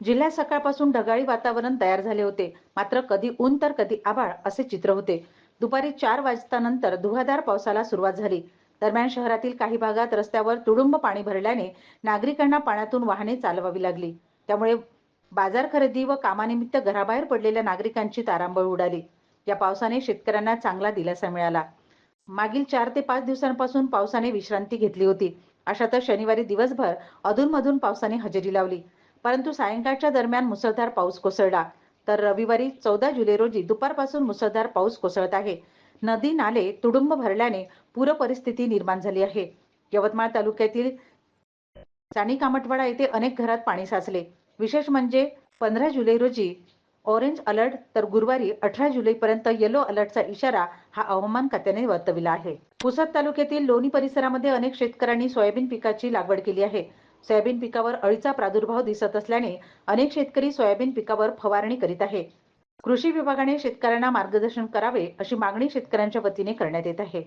जिल्ह्यात सकाळपासून ढगाळी वातावरण तयार झाले होते. मात्र कधी ऊन तर कधी आभाळ असे चित्र होते. दुपारी चार वाजतानंतर धुवाधार पावसाला सुरुवात झाली. दरम्यान शहरातील काही भागात रस्त्यावर तुडुंब पाणी भरल्याने नागरिकांना पाण्यातून वाहने चालवावी लागली. त्यामुळे बाजार खरेदी व कामानिमित्त घराबाहेर पडलेल्या नागरिकांची तारांबळ उडाली. या पावसाने शेतकऱ्यांना चांगला दिलासा मिळाला. मागील चार ते पाच दिवसांपासून पावसाने विश्रांती घेतली होती. अशातच शनिवारी दिवसभर अधूनमधून पावसाने हजेरी लावली. परंतु सायंकाळच्या दरम्यान मुसळधार पाऊस कोसळला. तर रविवारी चौदा जुलै रोजी दुपारपासून मुसळधार पाऊस कोसळत आहे. नदी नाले तुडुंब भरल्याने पूर परिस्थिती निर्माण झाली आहे. यवतमाळ तालुक्यातील साणी कामटवाडा येथे अनेक घरात पाणी साचले. विशेष म्हणजे पंधरा जुलै रोजी ऑरेंज अलर्ट तर गुरुवारी अठरा जुलैपर्यंत येलो अलर्टचा इशारा हा हवामान खात्याने वर्तविला आहे. पुसद तालुक्यातील लोणी परिसरामध्ये अनेक शेतकऱ्यांनी सोयाबीन पिकाची लागवड केली आहे. सोयाबीन पिकावर अळीचा प्रादुर्भाव दिसत असल्याने अनेक शेतकरी सोयाबीन पिकावर फवारणी करीत आहे. कृषी विभागाने शेतकऱ्यांना मार्गदर्शन करावे अशी मागणी शेतकऱ्यांच्या वतीने करण्यात येत आहे.